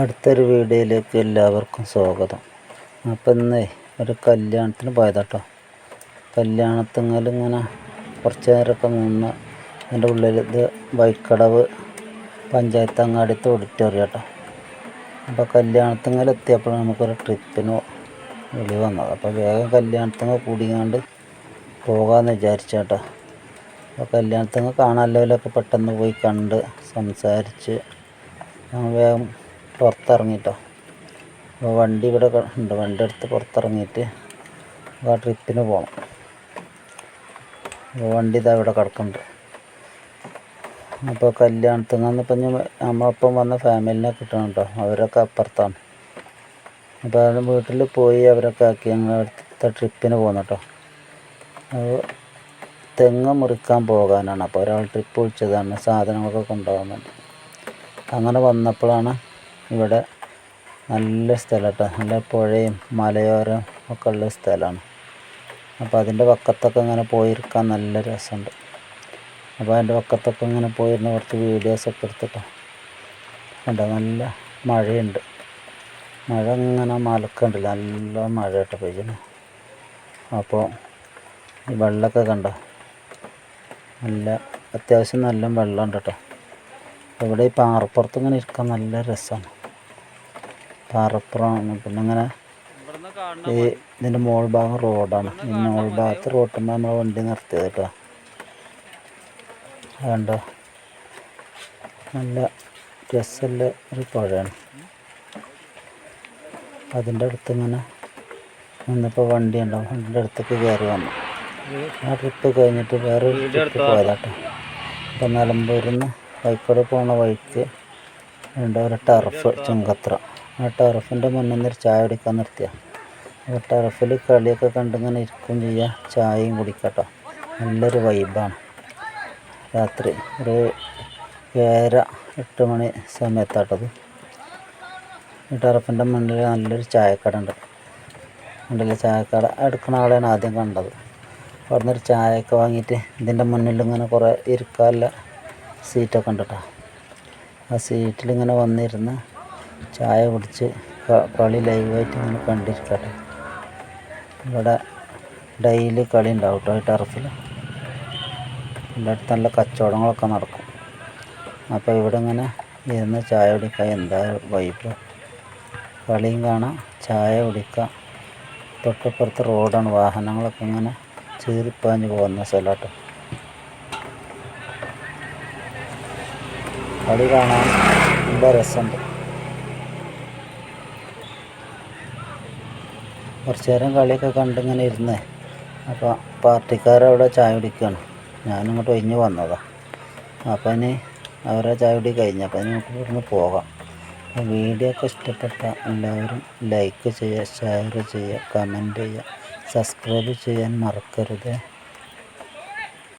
അടുത്തൊരു വീഡിയോയിലേക്ക് എല്ലാവർക്കും സ്വാഗതം. അപ്പം ഇന്ന് ഒരു കല്യാണത്തിന് പോയതാട്ടോ. കല്യാണത്തിങ്ങൽ ഇങ്ങനെ കുറച്ച് നേരമൊക്കെ നിന്ന് അതിന്റെ ഉള്ളിൽ ഇത് പഞ്ചായത്ത് അങ്ങാടിത്തെ ഓഡിറ്റോറിയം കേട്ടോ അപ്പോൾ കല്യാണത്തിങ്ങൽ എത്തിയപ്പോൾ നമുക്കൊരു ട്രിപ്പിന് വിളി വന്നത്. അപ്പോൾ വേഗം കല്യാണത്തിങ്ങ കൂടിയാണ്ട് പോകാമെന്ന് വിചാരിച്ചേട്ടോ. അപ്പോൾ കല്യാണത്തിങ്ങ കാണാമല്ലോലൊക്കെ പെട്ടെന്ന് പോയി കണ്ട് സംസാരിച്ച് വേഗം പുറത്തിറങ്ങിട്ടോ. അപ്പോൾ വണ്ടി ഇവിടെ ഉണ്ട്. വണ്ടി എടുത്ത് പുറത്തിറങ്ങിയിട്ട് ആ ട്രിപ്പിന് പോകണം അപ്പോൾ വണ്ടി ഇതാ ഇവിടെ കിടക്കുന്നുണ്ട്. അപ്പോൾ കല്യാണത്തിൽ നിന്ന് ഇപ്പം നമ്മളൊപ്പം വന്ന ഫാമിലിനെ കിട്ടണം കേട്ടോ അവരൊക്കെ അപ്പുറത്താണ്. അപ്പോൾ അവരുടെ വീട്ടിൽ പോയി അവരൊക്കെ ആക്കി ഞങ്ങൾ അടുത്ത ട്രിപ്പിന് പോകുന്നു കേട്ടോ അത് തെങ്ങ് മുറിക്കാൻ പോകാനാണ്. അപ്പോൾ ഒരാൾ ട്രിപ്പ് വിളിച്ചതാണ്. സാധനങ്ങളൊക്കെ കൊണ്ടുപോകാൻ വേണ്ടി. അങ്ങനെ വന്നപ്പോഴാണ് ഇവിടെ നല്ല സ്ഥലം നല്ല പുഴയും മലയോരം ഒക്കെ ഉള്ള സ്ഥലമാണ്. അപ്പോൾ അതിന്റെ പക്കത്തൊക്കെ ഇങ്ങനെ പോയിരിക്കാൻ നല്ല രസമുണ്ട്. അപ്പോൾ അതിന്റെ പക്കത്തൊക്കെ ഇങ്ങനെ പോയിരുന്ന കുറച്ച് വീഡിയോസൊക്കെ എടുത്തിട്ടോ. കണ്ടോ? നല്ല മഴയുണ്ട്. മഴ ഇങ്ങനെ മലക്കുണ്ടല്ലോ. നല്ല മഴ കേട്ടോ പെയ്യുന്നു. അപ്പോൾ ഈ വെള്ളമൊക്കെ കണ്ടോ? നല്ല അത്യാവശ്യം നല്ല വെള്ളമുണ്ട് കേട്ടോ. ഇവിടെ ഈ പാറപ്പുറത്ത് ഇങ്ങനെ ഇരിക്കാൻ നല്ല രസമാണ്. പാറപ്പുറമാണ് പിന്നെ അങ്ങനെ ഈ ഇതിന്റെ മോൾ ഭാഗം റോഡാണ്. ഈ മോൾ ഭാഗത്ത് റോട്ടുമ്പോൾ നമ്മൾ വണ്ടി നിർത്തിയത് കേട്ടോ. കണ്ടോ നല്ല രസമുള്ള ഒരു പുഴയാണ്. അതിന്റെ അടുത്ത് ഇങ്ങനെ നിന്നപ്പോൾ വണ്ടി ഉണ്ടാവും വണ്ടിന്റെ അടുത്തേക്ക് കയറി വന്നു. ആ ട്രിപ്പ് കഴിഞ്ഞിട്ട് വേറെ ഒരു ട്രിപ്പ് പോയതാട്ടോ ഇപ്പം നിലമ്പൂരിൽ നിന്ന് കോഴിക്കോട് പോണ വഴിക്ക് ഉണ്ടോ ഒരു ടർഫ് ചുങ്കത്ര. ആ ടർഫിന്റെ മുന്നിൽ നിന്ന് ചായ കുടിക്കാൻ നിർത്തിയ. അപ്പോൾ ടർഫിൽ കളിയൊക്കെ കണ്ടിങ്ങനെ ഇരിക്കും ചെയ്യുക ചായയും കുടിക്കട്ടോ. നല്ലൊരു വൈബാണ്. രാത്രി ഒരു ഏഴര എട്ട് മണി സമയത്താട്ടത്. ഈ ടർഫിന്റെ മുന്നിൽ നല്ലൊരു ചായക്കട ഉണ്ട് ഉണ്ടല്ലേ? ചായക്കട എടുക്കുന്ന ആളെയാണ് ആദ്യം കണ്ടത്. അവിടെ നിന്ന് ഒരു ചായയൊക്കെ വാങ്ങിയിട്ട് ഇതിന്റെ മുന്നിൽ ഇങ്ങനെ കുറേ ഇരിക്കാനുള്ള സീറ്റൊക്കെ ഉണ്ട് കേട്ടോ ആ സീറ്റിലിങ്ങനെ വന്നിരുന്ന് ചായ കുടിച്ച് കളി ലൈവായിട്ട് ഇങ്ങനെ കണ്ടിരിക്കട്ടെ. ഇവിടെ ഡെയിലി കളി ഉണ്ടാവും കേട്ടോ ഈ ടർഫിൽ എന്റെ അടുത്ത് നല്ല കച്ചവടങ്ങളൊക്കെ നടക്കും. അപ്പോൾ ഇവിടെ ഇങ്ങനെ ഇരുന്ന് ചായ കുടിക്കുക എന്താ വൈബ് കളിയും കാണാം ചായ കുടിക്കാം. തൊട്ടപ്പുറത്ത് റോഡാണ് വാഹനങ്ങളൊക്കെ ഇങ്ങനെ ചീറിപ്പാഞ്ഞ് പോകുന്ന സ്ഥലമാട്ടോ. കളി കാണാൻ നല്ല രസമുണ്ട്. കുറച്ച് നേരം കളിയൊക്കെ കണ്ടിങ്ങനെ ഇരുന്നേ. അപ്പോൾ പാർട്ടിക്കാരവിടെ ചായ കുടിക്കുകയാണ് ഞാനിങ്ങോട്ട് ഒഴിഞ്ഞ് വന്നതാണ് അപ്പം ഇനി അവരെ ചായ കുടി കഴിഞ്ഞ്. അപ്പോൾ ഇനി നമുക്ക് ഇവിടുന്ന് പോകാം. വീഡിയോ ഒക്കെ ഇഷ്ടപ്പെട്ട എല്ലാവരും ലൈക്ക് ചെയ്യുക ഷെയർ ചെയ്യുക കമന്റ് ചെയ്യുക സബ്സ്ക്രൈബ് ചെയ്യാൻ മറക്കരുത്.